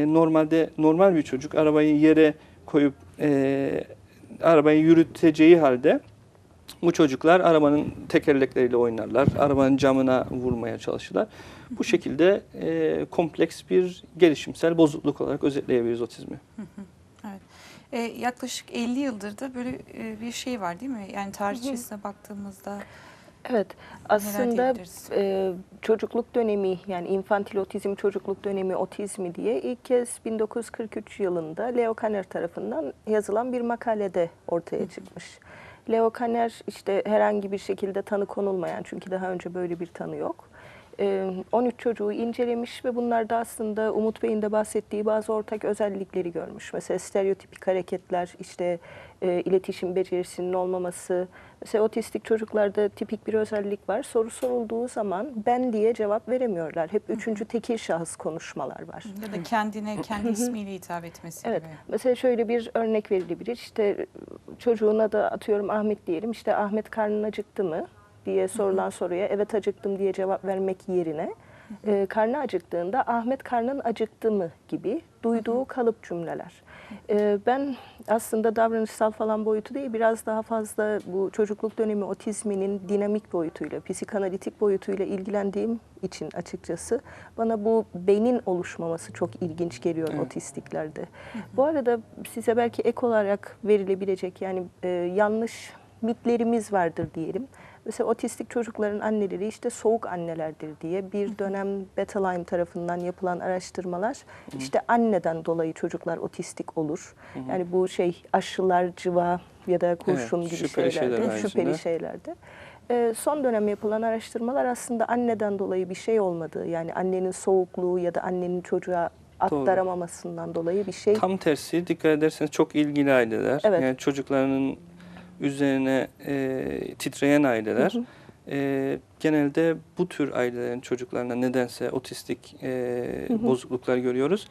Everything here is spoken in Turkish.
e, normalde normal bir çocuk arabayı yere koyup e, arabayı yürüteceği halde bu çocuklar arabanın tekerlekleriyle oynarlar, arabanın camına vurmaya çalışırlar. Bu şekilde e, kompleks bir gelişimsel bozukluk olarak özetleyebiliriz otizmi. E, yaklaşık 50 yıldır da böyle e, bir şey var değil mi? Yani tarihçesine baktığımızda Evet, aslında e, çocukluk dönemi yani infantil otizm çocukluk dönemi otizmi diye ilk kez 1943 yılında Leo Kanner tarafından yazılan bir makalede ortaya çıkmış. Leo Kanner işte herhangi bir şekilde tanı konulmayan çünkü daha önce böyle bir tanı yok. E, 13 çocuğu incelemiş ve bunlarda aslında Umut Bey'in de bahsettiği bazı ortak özellikleri görmüş. Mesela stereotipik hareketler, işte e, iletişim becerisinin olmaması. Mesela otistik çocuklarda tipik bir özellik var. Soru sorulduğu zaman ben diye cevap veremiyorlar. Hep üçüncü tekil şahıs konuşmalar var. ya da kendine kendi ismiyle hitap etmesi Evet. gibi. Mesela şöyle bir örnek verilebilir. İşte çocuğuna da atıyorum Ahmet diyelim. İşte Ahmet karnın acıktı mı diye sorulan soruya evet acıktım diye cevap vermek yerine e, karnı acıktığında Ahmet karnın acıktı mı gibi duyduğu kalıp cümleler. E, ben aslında davranışsal falan boyutu değil biraz daha fazla bu çocukluk dönemi otizminin dinamik boyutuyla, psikanalitik boyutuyla ilgilendiğim için açıkçası bana bu beynin oluşmaması çok ilginç geliyor Evet. otistiklerde. Bu arada size belki ek olarak verilebilecek yani e, yanlış mitlerimiz vardır diyelim. Mesela otistik çocukların anneleri işte soğuk annelerdir diye bir dönem Bettelheim tarafından yapılan araştırmalar işte anneden dolayı çocuklar otistik olur. Yani bu şey aşılar, cıva ya da kurşun Evet, gibi şüpheli şeylerde, şeyler şüpheli şeylerde. Ee, son dönem yapılan araştırmalar aslında anneden dolayı bir şey olmadığı yani annenin soğukluğu ya da annenin çocuğa Doğru. aktaramamasından dolayı bir şey Tam tersi dikkat ederseniz çok ilgili aileler. Evet. Yani çocuklarının üzerine e, titreyen aileler. e, genelde bu tür ailelerin çocuklarına nedense otistik e, bozukluklar görüyoruz.